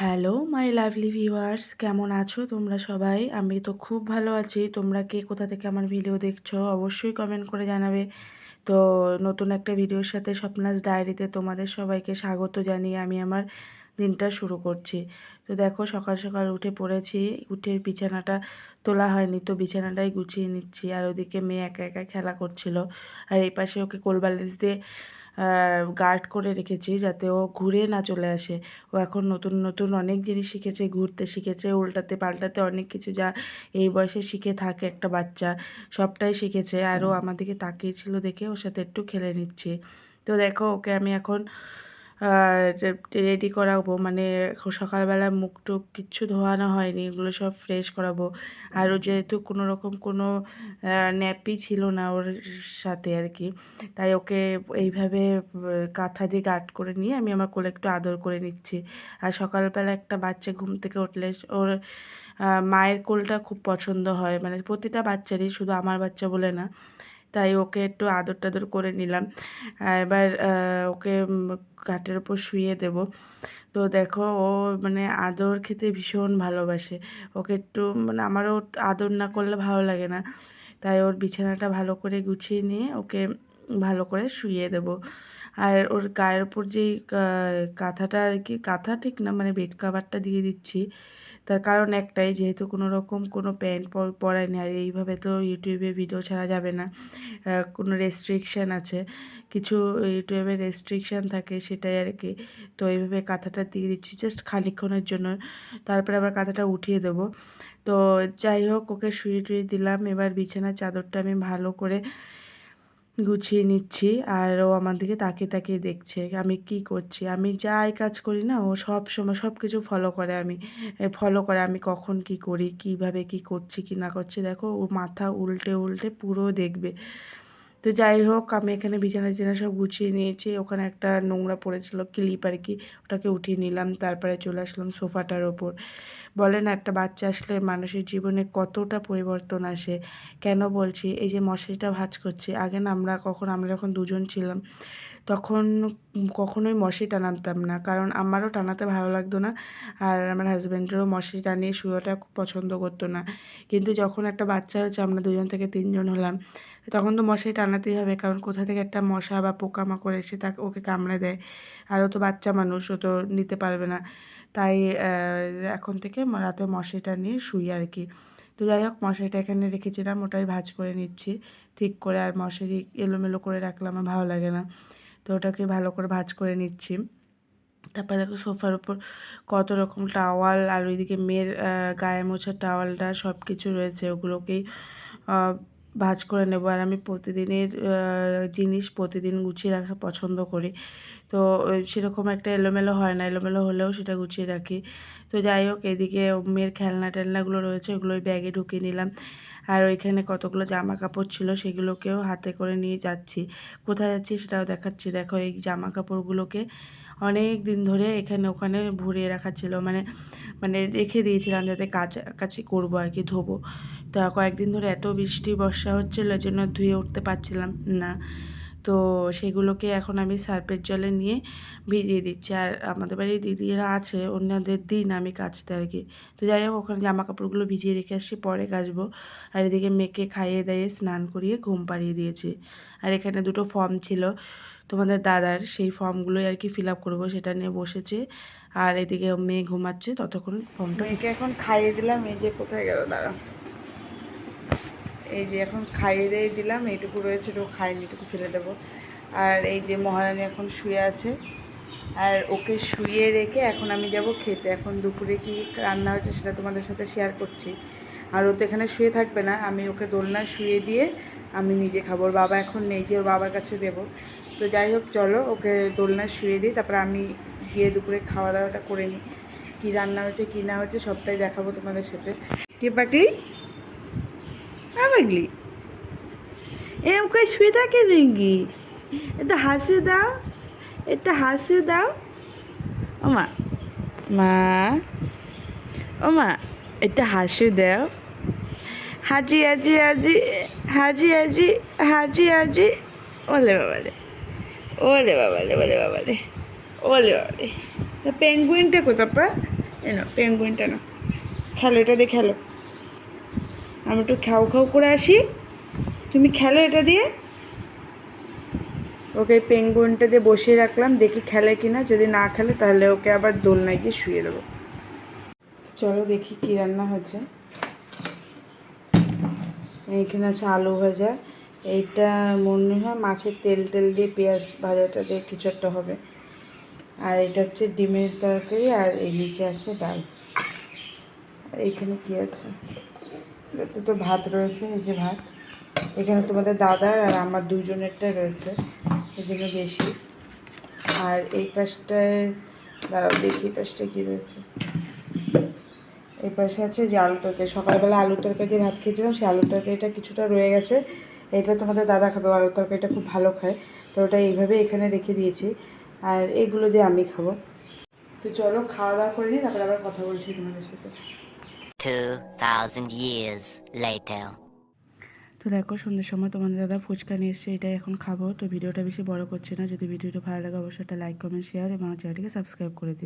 Hello my lovely viewers কেমন আছো তোমরা সবাই? আমি তো খুব ভালো আছি। তোমরা কে কোথা থেকে আমার ভিডিও দেখছ অবশ্যই কমেন্ট করে জানাবে। তো নতুন একটা ভিডিওর সাথে স্বপ্নাস ডায়েরিতে তোমাদের সবাইকে স্বাগত জানিয়ে আমি আমার দিনটা শুরু করছি। তো দেখো, সকাল সকাল উঠে পড়েছি। উঠে বিছানাটা তোলা হয়নি, তো বিছানাটাই গুছিয়ে নিচ্ছি। আর ওদিকে মেয়ে একা একা খেলা করছিল। আর এই পাশে ওকে কোলবালিশ দিয়ে গার্ড করে রেখেছি যাতে ও ঘুরে না চলে আসে। ও এখন নতুন নতুন অনেক জিনিস শিখেছে ঘুরতে শিখেছে উল্টাতে পাল্টাতে অনেক কিছু যা এই বয়সে শিখে থাকে একটা বাচ্চা সবটাই শিখেছে। আর ও আমার দিকে তাকিয়েছিল দেখে ওর সাথে একটু খেলে নিচ্ছে। তো দেখো ওকে আমি এখন রেডি করাবো মানে সকালবেলা মুখ টুক কিচ্ছু ধোয়ানো হয়নি এগুলো সব ফ্রেশ করাবো। আর ও যেহেতু কোনো রকম কোনো ন্যাপি ছিল না ওর সাথে আর কি তাই ওকে এইভাবে কাঁথা দিয়ে গার্ড করে নিয়ে আমি আমার কোলে একটু আদর করে নিচ্ছি। আর সকালবেলা একটা বাচ্চা ঘুম থেকে উঠলে ওর মায়ের কোলটা খুব পছন্দ হয় মানে প্রতিটা বাচ্চারই শুধু আমার বাচ্চা বলে না। তাই ওকে একটু আদর টাদর করে নিলাম। এবার ওকে কাঠের ওপর শুয়ে দেব। তো দেখো, ও মানে আদর খেতে ভীষণ ভালোবাসে। ওকে একটু মানে আমারও আদর না করলে ভালো লাগে না। তাই ওর বিছানাটা ভালো করে গুছিয়ে নিয়ে ওকে ভালো করে শুয়ে দেব। আর ওর গায়ের ওপর যেই কাঁথাটা, কি কাঁথা ঠিক না মানে বেড কাভারটা দিয়ে দিচ্ছি তার কারণ একটাই, যেহেতু কোনো রকম কোনো প্যান্ট পরায়নি আর এইভাবে তো ইউটিউবে ভিডিও ছাড়া যাবে না কোনো রেস্ট্রিকশান আছে, কিছু ইউটিউবে রেস্ট্রিকশান থাকে সেটাই আর কি, তো এইভাবে কাঁথাটা দিয়ে দিচ্ছি জাস্ট খানিক্ষণের জন্য, তারপরে আবার কাঁথাটা উঠিয়ে দেবো, তো যাই হোক, ওকে শুয়ে টুয়ে দিলাম, এবার বিছানার চাদরটা আমি ভালো করে গুছিয়ে নিচ্ছি আর ও আমার দিকে তাকিয়ে তাকিয়ে দেখছে আমি কি করছি। আমি যাই কাজ করি না, ও সব সময় সব কিছু ফলো করে আমি ফলো করে আমি কখন কি করি, কীভাবে কি করছি, কি না করছি, দেখো ও মাথা উল্টে উল্টে পুরো দেখবে। তো যাই হোক, আমি এখানে বিছানা চিনা সব গুছিয়ে নিয়েছি। ওখানে একটা নোংরা পড়েছিল ক্লিপ আর কি, ওটাকে উঠিয়ে নিলাম। তারপরে চলে আসলাম সোফাটার ওপর। বলে না, একটা বাচ্চা আসলে মানুষের জীবনে কতটা পরিবর্তন আসে। কেন বলছি? এই যে মশারিটা ভাজ করছি, আগে না আমরা, কখন আমরা যখন দুজন ছিলাম কখনোই মশারি টানাতাম না। কারণ আমারও টানাতে ভালো লাগতো না আর আমার হাজব্যান্ডেরও মশারি টানিয়ে শুয়োটা খুব পছন্দ করতো না। কিন্তু যখন একটা বাচ্চা হয়েছে, আমরা দুজন থেকে তিনজন হলাম, তখন তো মশারি টানাতেই হবে। কারণ কোথা থেকে একটা মশা বা পোকামাকড় এসে তাকে, ওকে কামড়ে দেয়? আর ও তো বাচ্চা মানুষ, ও তো নিতে পারবে না। তাই এখন থেকে রাতে মশারিটা নিয়ে শুই আর কি। তো যাই হোক মশারিটা এখানে রেখেছিলাম, ওটাই ভাজ করে নিচ্ছি। ঠিক করে আর মশারি এলোমেলো করে রাখলে আমার ভালো লাগে না। তো ওটাকে ভালো করে ভাজ করে নিচ্ছি। তারপরে দেখো সোফার উপর কত রকম টাওয়াল আর ওইদিকে মেয়ের গায়ে মোছার টাওয়ালটা সব কিছু রয়েছে, ওগুলোকেই ভাজ করে নেব। আর আমি প্রতিদিনের জিনিস প্রতিদিন গুছিয়ে রাখা পছন্দ করি। তো সেরকম একটা এলোমেলো হয় না। এলোমেলো হলেও সেটা গুছিয়ে রাখি। তো যাই হোক, এদিকে মেয়ের খেলনা টেলনাগুলো রয়েছে, ওগুলো ওই ব্যাগে ঢুকিয়ে নিলাম। আর ওইখানে কতগুলো জামা কাপড় ছিল সেগুলোকেও হাতে করে নিয়ে যাচ্ছি। কোথায় যাচ্ছি সেটাও দেখাচ্ছি। দেখো, এই জামা কাপড়গুলোকে অনেক দিন ধরে এখানে ওখানে ভরিয়ে রাখা ছিল। মানে মানে রেখে দিয়েছিলাম যাতে কাছাকাছি করব আর কি, ধোবো। তা কয়েকদিন ধরে এত বৃষ্টি, বর্ষা হচ্ছিল জন্য ধুয়ে উঠতে পারছিলাম না। তো সেগুলোকে এখন আমি সার্পের জলে নিয়ে ভিজিয়ে দিচ্ছি। আর আমাদের বাড়ির দিদিরা আছে অন্যদের দিন আমি কাচতে আর কি। তো যাই হোক, ওখানে জামা কাপড়গুলো ভিজিয়ে রেখে আসছি, পরে কাচবো। আর এদিকে মেয়েকে খাইয়ে দাইয়ে স্নান করিয়ে ঘুম পাড়িয়ে দিয়েছি। আর এখানে দুটো ফর্ম ছিল, তোমাদের দাদার, সেই ফর্মগুলোই আর কি ফিল আপ করব, সেটা নিয়ে বসেছে। আর এদিকে মেয়ে ঘুমাচ্ছে, ততক্ষণ ফর্মটা মেয়েকে এখন খাইয়ে দিলাম, এই যে কোথায় গেল দাঁড়া এই যে এখন খাইয়ে দিয়ে দিলাম, এইটুকু রয়েছে, এটুকু খাইনি, এটুকু ফেলে দেবো। আর এই যে মহারানী এখন শুয়ে আছে। আর ওকে শুয়ে রেখে এখন আমি যাব খেতে। এখন দুপুরে কি রান্না হয়েছে সেটা তোমাদের সাথে শেয়ার করছি। আর ও তো এখানে শুয়ে থাকবে না। আমি ওকে দোলনায় শুয়ে দিয়ে আমি নিজে খাব। ওর বাবা এখন নেই যে ওর বাবার কাছে দেবো। তো যাই হোক, চলো ওকে দোলনায় শুয়ে দিই। তারপরে আমি গিয়ে দুপুরে খাওয়া দাওয়াটা করে নিই। কী রান্না হয়েছে, কী না হয়েছে সবটাই দেখাবো তোমাদের সাথে। কে পাকলি পাগলি এম কই শুয়ে থাকে নাকি? একটু হাসি দাও একটু হাসি দাও। ও মা মা, ও মা একটু হাসি দাও। হাজি হাজি হাজি হাজি হাজি হাজি হাজি। ওলে বাবালে ওলে বাবালে ওলে বাবালে ওলে বাবালে পেঙ্গুইনটা কই, পাপা? এ না পেঙ্গুইনটা না খেলো, এটা দিয়ে খেলো। আমি একটু খাও খাও করে আসি। তুমি খেলো এটা দিয়ে। ওকে পেঙ্গুইনটা দিয়ে বসিয়ে রাখলাম, দেখি খেলে কিনা। যদি না খেলে তাহলে ওকে আবার দোলনায় গিয়ে শুয়ে দেবো। চলো দেখি কি রান্না হচ্ছে। এইখানে আছে আলু ভাজা। এইটা মনে হয় মাছের তেল টেল দিয়ে পেঁয়াজ ভাজাটা দিয়ে কিছু একটা হবে। আর এটা হচ্ছে ডিমের তরকারি আর এই নিচে আছে ডাল। এইখানে কি আছে? এটাতে তো ভাত রয়েছে, এই যে ভাত। এখানে তোমাদের দাদার আর আমার দুজনেরটা রয়েছে, এই জন্য বেশি। আর এই পাশটায়, দাঁড়াও দেখি পাশটায় কী রয়েছে? এই পাশে আছে যে আলু তরকারি। সকালবেলা আলু তরকারি দিয়ে ভাত খেয়েছিলাম, সেই আলু তরকারিটা কিছুটা রয়ে গেছে। এটা তোমাদের দাদা খাবে আলু তরকারিটা খুব ভালো খায়। তো ওটা এইভাবে এখানে রেখে দিয়েছি। আর এইগুলো দিয়ে আমি খাব। তো চলো, খাওয়া দাওয়া করে নিই, তারপরে আবার কথা বলছি তোমাদের সাথে। 2,000 years later. তো দেখো সন্ধ্যের সময় তোমাদের দাদা ফুচকা নিয়ে এসছে এটা এখন খাব তো ভিডিওটা বেশি বড় করছে না যদি ভিডিওটা ভালো লাগে অবশ্যই একটা লাইক কমেন্ট শেয়ার এবং চ্যানেলটিকে সাবস্ক্রাইব করে দিও